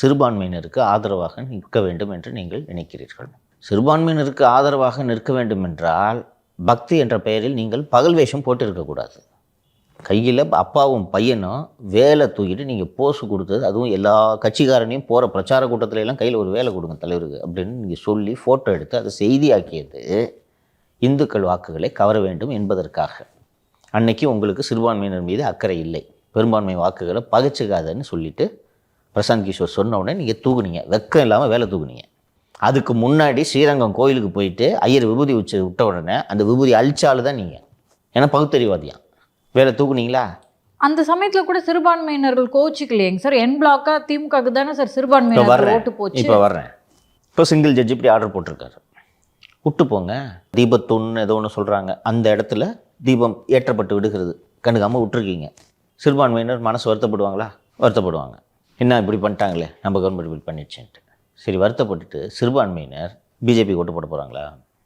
சிறுபான்மையினருக்கு ஆதரவாக நிற்க வேண்டும் என்று நீங்கள் நினைக்கிறீர்கள். சிறுபான்மையினருக்கு ஆதரவாக நிற்க வேண்டும் என்றால் பக்தி என்ற பெயரில் நீங்கள் பகல் வேஷம் போட்டு இருக்கக்கூடாது கையில் அப்பாவும் பையனும் வேலை தூக்கிட்டு நீங்கள் போஸ் கொடுத்தது அதுவும் எல்லா கட்சிக்காரனையும் போகிற பிரச்சார கூட்டத்திலெல்லாம் கையில் ஒரு வேலை கொடுங்க தலைவருக்கு அப்படின்னு நீங்கள் சொல்லி ஃபோட்டோ எடுத்து அதை செய்தியாக்கியது இந்துக்கள் வாக்குகளை கவர வேண்டும் என்பதற்காக. அன்னைக்கு உங்களுக்கு சிறுபான்மையினர் மீது அக்கறை இல்லை. பெரும்பான்மை வாக்குகளை பகச்சுக்காதன்னு சொல்லிட்டு பிரசாந்த் கிஷோர் சொன்ன உடனே நீங்கள் தூக்குனீங்க வெக்கம் இல்லாமல் வேலை தூக்குனீங்க அதுக்கு முன்னாடி ஸ்ரீரங்கம் கோயிலுக்கு போயிட்டு ஐயர் விபூதி உச்சி விட்ட உடனே அந்த விபூதி அழிச்சாலு தான் நீங்கள் ஏன்னா பகுத்தறிவாதியான் வேலை தூக்குனீங்களா? அந்த சமயத்துல கூட சிறுபான்மையினர்கள் கோச்சிக்கலையேங்க சார். என் பிளாக்கா திமுகக்கு தானே சார் சிறுபான்மையினர் ஓட்டு போச்சு. இப்போ வர்றேன். இப்போ சிங்கிள் ஜட்ஜ் இப்படி ஆர்டர் போட்டிருக்காரு. விட்டு போங்க. தீபத்தொன்னு ஏதோ ஒன்று சொல்கிறாங்க அந்த இடத்துல தீபம் ஏற்றப்பட்டு விடுகிறது. கண்டுக்காமல் விட்டுருக்கீங்க. சிறுபான்மையினர் மனசு வருத்தப்படுவாங்களா? வருத்தப்படுவாங்க. என்ன இப்படி பண்ணிட்டாங்களே? நம்ம கவர்மெண்ட் இப்படி பண்ணிடுச்சுன்ட்டு. சரி வருத்தப்பட்டுட்டு சிறுபான்மையினர் பிஜேபி ஓட்டு போட போகிறாங்களா